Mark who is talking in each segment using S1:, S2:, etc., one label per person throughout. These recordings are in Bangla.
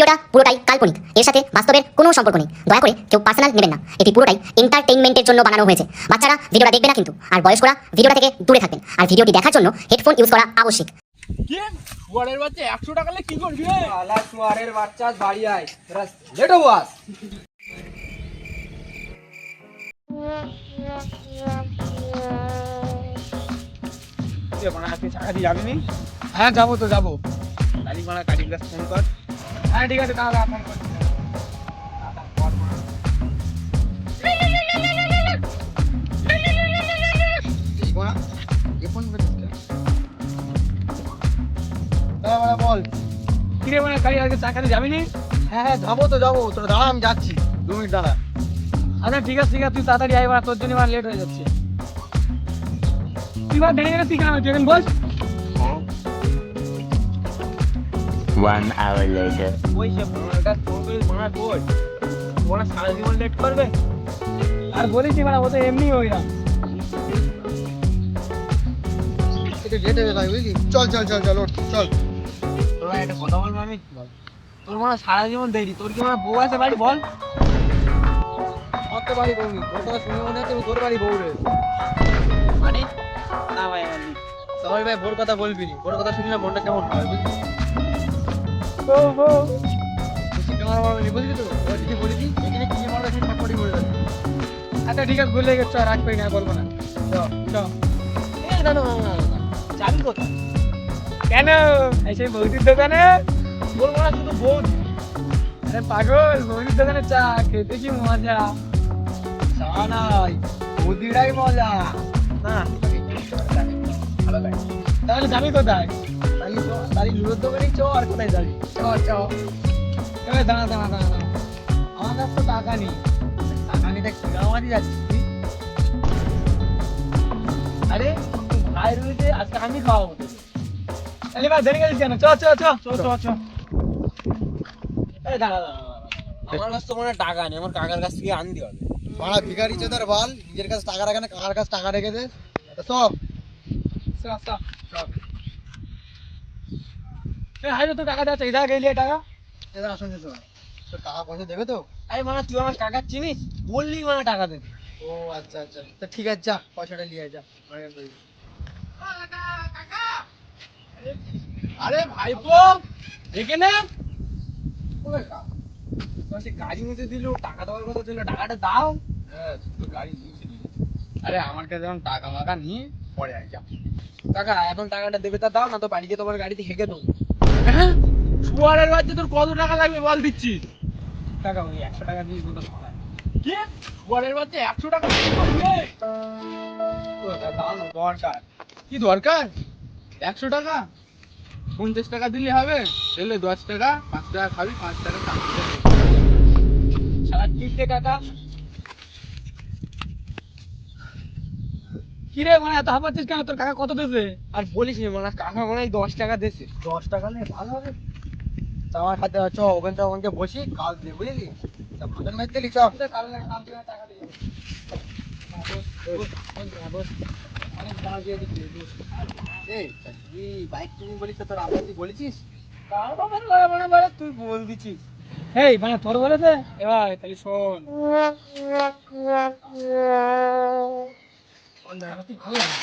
S1: ভিডিওটা পুরোটাই কাল্পনিক। এর সাথে বাস্তবের কোনো সম্পর্ক নেই। দয়া করে কেউ পার্সোনাল নেবেন না। এটি পুরোটাই এন্টারটেইনমেন্টের জন্য বানানো হয়েছে। বাচ্চারা ভিডিওটা দেখবে না কিন্তু। আর বয়স্করা ভিডিওটা থেকে দূরে থাকবেন। আর ভিডিওটি দেখার জন্য হেডফোন ইউজ করা আবশ্যক।
S2: শুয়ারের বাচ্চা একশো টাকা কি করবি?
S3: আলা সুয়ারের বাচ্চা বাড়ি আয়। লেট হওয়াস
S2: তুই টাকা দিয়ে যাবি নি? হ্যাঁ যাব তো যাব। ভাড়া গাড়ি ফোন কর। হ্যাঁ ঠিক আছে তাহলে কর
S3: বল।
S2: কিরে মানে গাড়ি আজকে চা খেতে যাবি নি?
S3: হ্যাঁ হ্যাঁ যাব তো যাব। তোরা দাঁড়া আমি যাচ্ছি। দু মিনিট দাঁড়া।
S2: আচ্ছা ঠিক আছে ঠিক আছে তুই তাড়াতাড়ি আয় তোর জন্য আমার লেট হয়ে যাচ্ছে। তুই এবার দেরি গেছিস কেন তুই এখন বস
S4: One hour later.
S3: ওই সে বড়টা ফোন করে মারা বল ওরা সারা জীবন লেট করবে।
S2: আর বলিস মানে ও তো এমনি হই না
S3: এটা হয়ে যাবে বুঝলি? চল চল চল চল ওঠ চল। তোরা একটা কথা বলব আমি তোর মানে সারা জীবন দেরি তোর কি মানে বউ আছে বাড়ি বল। আমার তো বাড়ি বউ নেই তোর কথা শুনে মনে হচ্ছে তোর বাড়ি বউ রে। মানে? না ভাই সবাই ভাই ভোর কথা বলবি নি। ভোর কথা শুনলে মনটা কেমন হয় বুঝলি?
S2: আচ্ছা ঠিক আছে ভুলে গেছো রাগ করি না বলব না।
S3: যাবি কোথায়
S2: কেন সেই বৌদির দোকানে
S3: বলব না শুধু বোন
S2: আরে পাগল বৌদির দোকানে চা খেতে কি মজা
S3: চা নাই বৌদিরাই মজা না
S2: তাহলে যাবি কোথায়
S3: চ দোকানে আর কোথায় যাবি?
S2: চ চ। এবার দাঁড়া দাঁড়া দাঁড়া দাঁড়া। আমার কাছে তো টাকা নেই।
S3: টাকা নিতে কিরামারি যাচ্ছি। আরে ভাই রয়েছে আজকে আমি খাওয়াবো তোকে।
S2: তাহলে এবার দেরি গেছিস কেন? চ চ চ। চ চ
S3: দাঁড়া দাঁড়া। আমার কাছে তো মনে টাকা নেই আমার কাকার কাছ থেকে আনতে হবে।
S5: মারা ভিখারি চেদার বাল নিজের কাছে টাকা রাখে না কাকার কাছে টাকা রেখে দে। সব
S2: চ। চ। তো টাকা? গেলি
S5: তো তোর টাকা পয়সা দেবে তো?
S3: আরে মানে তুই আমার কাকা চিনিস? বললি মানে টাকা দেবে।
S5: ও আচ্ছা আচ্ছা। তা ঠিক আছে যা পয়সাটা নিয়ে যা।
S2: আরে ভাইপো! এখানে
S3: তোমার সে গাড়ি নিতে দিল টাকা দেওয়ার কথা ছিল টাকাটা দাও।
S2: হ্যাঁ তো গাড়ি নিয়েছি আরে আমার কাছে এখন টাকা মাকা নিয়ে পরে আয় যা।
S3: টাকা এখন টাকাটা দেবে তা দাও না তো বাড়িতে তোমার গাড়িতে হেঁকে দেবো।
S2: হ্যাঁ? শুয়ারের বাচ্চা তোর কত টাকা লাগবে বল দিচ্ছি। টাকা ওই একশো টাকা দিয়ে খাওয়ায় কি? শুয়ারের বাচ্চা একশো টাকা দরকার। কি দরকার? একশো টাকা? পঞ্চাশ টাকা দিলে হবে। দিলে দশ টাকা পাঁচ টাকা খাবি পাঁচ টাকা সারা তিনটে টাকা কি রে মানে এত হাঁপাচ্ছিস কেন? তোর কাকা কত দেবে?
S3: আর বলিস নি মানে কাকা মনে হয় দশ টাকা দেছে।
S5: দশ টাকা নিয়ে ভালো হবে? তা আমার হাতে চ ওখান থেকে ওখানকে বসি কাল দিয়ে বুঝলি? তা ভাতের মেয়ে দিলি চপ। এই তা তুই বাইক বলিস তোর আব্বা তুই বলেছিস?
S2: তুই বল দিচ্ছিস এই মানে তোর বলেছে? এবার তাহলে শোন। তুই ভালো লাগে।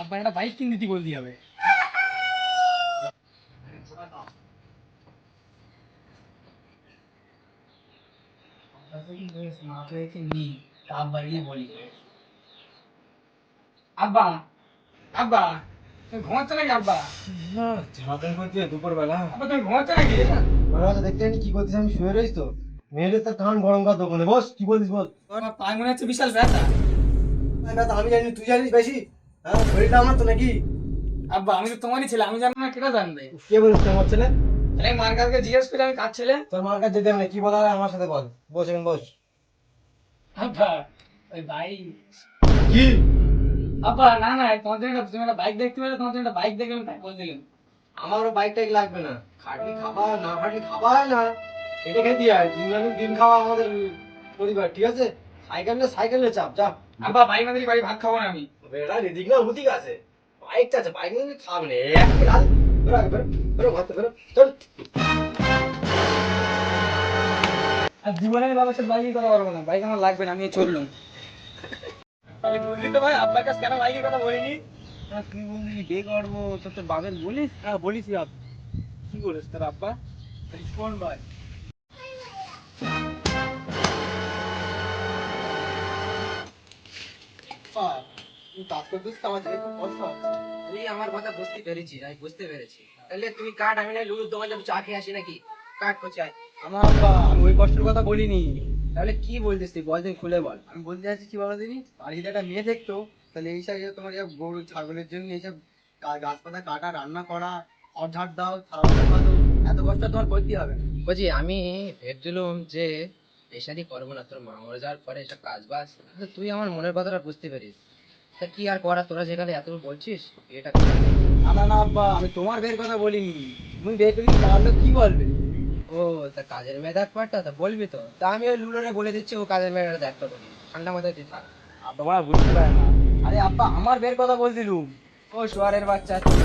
S2: আব্বা একটা বাইক কিনে দিতে বলতে হবে? আব্বা আব্বা তুমি ঘুমাচ্ছ নাকি আব্বা?
S5: দুপুর বেলা
S2: আব্বা তুমি ঘুমাচ্ছ নাকি?
S5: বাবা দেখতে পাচ্ছি কি করছিস আমি শুয়ে রয়েছি তো। মেয়েদের তার কান গরম কর দোকানে। বস কি বলিস বল?
S2: পায়ে মনে হচ্ছে বিশাল ব্যথা।
S5: আমি জানি তুই জানিস বেশি? হ্যাঁ শরীরটা আমার তো নাকি?
S2: আব্বা আমি তো তোমারই ছেলে আমি জানি না কেটা জানবে?
S5: কে বলিস ছেলে?
S2: আরে মার কাছে জিজ্ঞেস করে আমি কার ছেলে?
S5: তোর মার কাছে যেতে হবে কি বলা আমার সাথে বল। বস এখন বস।
S2: আব্বা ওই ভাই।
S5: কি?
S2: আব্বা না না একটা- তুমি একটা বাইক দেখতে পেলে জন্য একটা বাইক তাই বলছিলাম
S5: আমারও বাইক টাইক লাগবে না। খাটলি খাবার না খাটলি খাবার না। এটা খেতে হয়। দিন দিন খাওয়া আমাদের পরিবার ঠিক আছে? সাইকেল না সাইকেলে চাপ যা।
S2: আব্বা বাইক না দিলে বাড়ি ভাত খাব না আমি।
S5: বেড়া এদিক না ওদিক আছে। বাইকটা আছে বাইক না এক বেরো বেরো বেরো ঘর বেরো চল
S6: আর জীবনে আমি বাবার সাথে বাইকে কথা বলব না বাইক আমার লাগবে না আমি চললাম।
S7: আমি বুঝলি তো ভাই আব্বার কাছে কেন বাইকের কথা বলিনি?
S6: তুই বললি বিয়ে করব তোর বাবের বলিস?
S7: হ্যাঁ বলিস আব কি করিস তোর আব্বা? তাহলে ভাই।
S6: তুই আমার কথা বুঝতে পেরেছিস আমি বুঝতে পেরেছি। তাহলে তুই কাট আমি না লুডুর দোকান যাব চা খেয়ে আসি নাকি? কাট করছি
S7: আমার আব্বা আমি ওই কষ্টের কথা বলিনি।
S6: তাহলে কি তুই? বল তুই খুলে বল।
S5: আমি বলতে চাচ্ছি কি বলো যদি একটা মেয়ে দেখতো তাহলে এইসব তোমার গরু ছাগলের জন্য এইসব গাছপালা কাটা রান্না করা অঝাড় দাও এত কষ্ট তোমার করতে হবে
S6: বলছি আমি ভেবছিলাম যে পেশারি করব না তোর মা মরে যাওয়ার পরে এসব কাজ বাজ। কিন্তু তুই আমার মনের কথাটা বুঝতে পারিস। তা কি আর করা তোরা যেখানে এত বলছিস এটা।
S5: না না আব্বা আমি তোমার বের কথা বলিনি। তুমি বের করে পারলে কি বলবে?
S6: ও তা কাজের মেয়ে দেখ পারটা তা বলবি তো। তা আমি ওই লুলোরে বলে দিচ্ছি ও কাজের মেয়েটা দেখতে বলি ঠান্ডা মাথায় থাক।
S7: আব্বা বুঝতে পারে না।
S5: আরে আব্বা আমার বের কথা বলছিলুম।
S6: ও সোয়ারের বাচ্চা তোর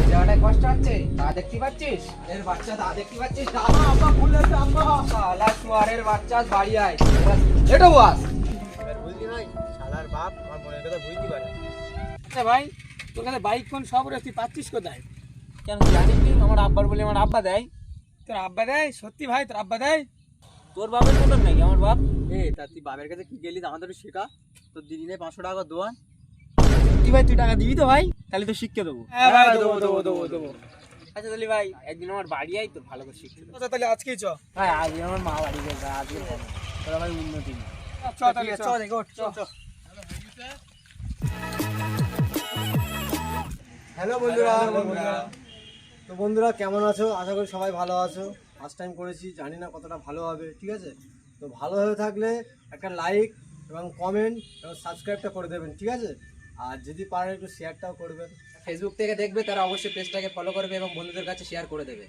S6: কষ্ট হচ্ছে তা দেখতে পাচ্ছিস?
S5: এর বাচ্চা দা দেখতে পাচ্ছিস? দাদা আব্বা ভুল হয়েছে আব্বা
S6: শালা সোয়ারের বাচ্চা বাড়ি আয়। এটা বাস।
S5: বুঝলি ভাই শালার বাপ আমার মনের কথা বুঝতে পারে
S7: আচ্ছা ভাই তোর কাছে বাইক কোন সব তুই পাচ্ছিস কোথায়? কেন তুই জানিস কি আমার আব্বার বলে আমার আব্বা দেয়। তোর আব্বা দেয়? সত্যি ভাই তোর আব্বা দেয়? তোর বাবার মতন নাকি আমার বাপ?
S5: এ তা তুই বাবার কাছে কি গেলি আমাদের শেখা তোর দিদি নেই পাঁচশো টাকা দোয়ান
S7: সত্যি ভাই তুই টাকা দিবি তো ভাই? তাহলে তো শিখকে দেবো। হ্যাঁ ভাই দেবো দেবো দেবো দেবো আচ্ছা তাহলে ভাই একদিন আমার বাড়ি আই তো ভালো করে শিখতে আচ্ছা তাহলে আজকেই চ। ভাই আজকে আমার মা বাড়ি গেছে আজকে। তোরা ভাই উন্নতি নেই চ তাহলে চ দেখো চ চ।
S5: হ্যালো বন্ধুরা তো বন্ধুরা কেমন আছো? আশা করি সবাই ভালো আছো। ফার্স্ট টাইম করেছি জানি না কতটা ভালো হবে ঠিক আছে? তো ভালো হয়ে থাকলে একটা লাইক এবং কমেন্ট এবং সাবস্ক্রাইবটা করে দেবেন ঠিক আছে? আর যদি পারেন একটু শেয়ারটাও করবেন।
S6: ফেসবুক থেকে দেখবে, তারা অবশ্যই পেজটাকে ফলো করবে এবং বন্ধুদের কাছে শেয়ার করে দেবে।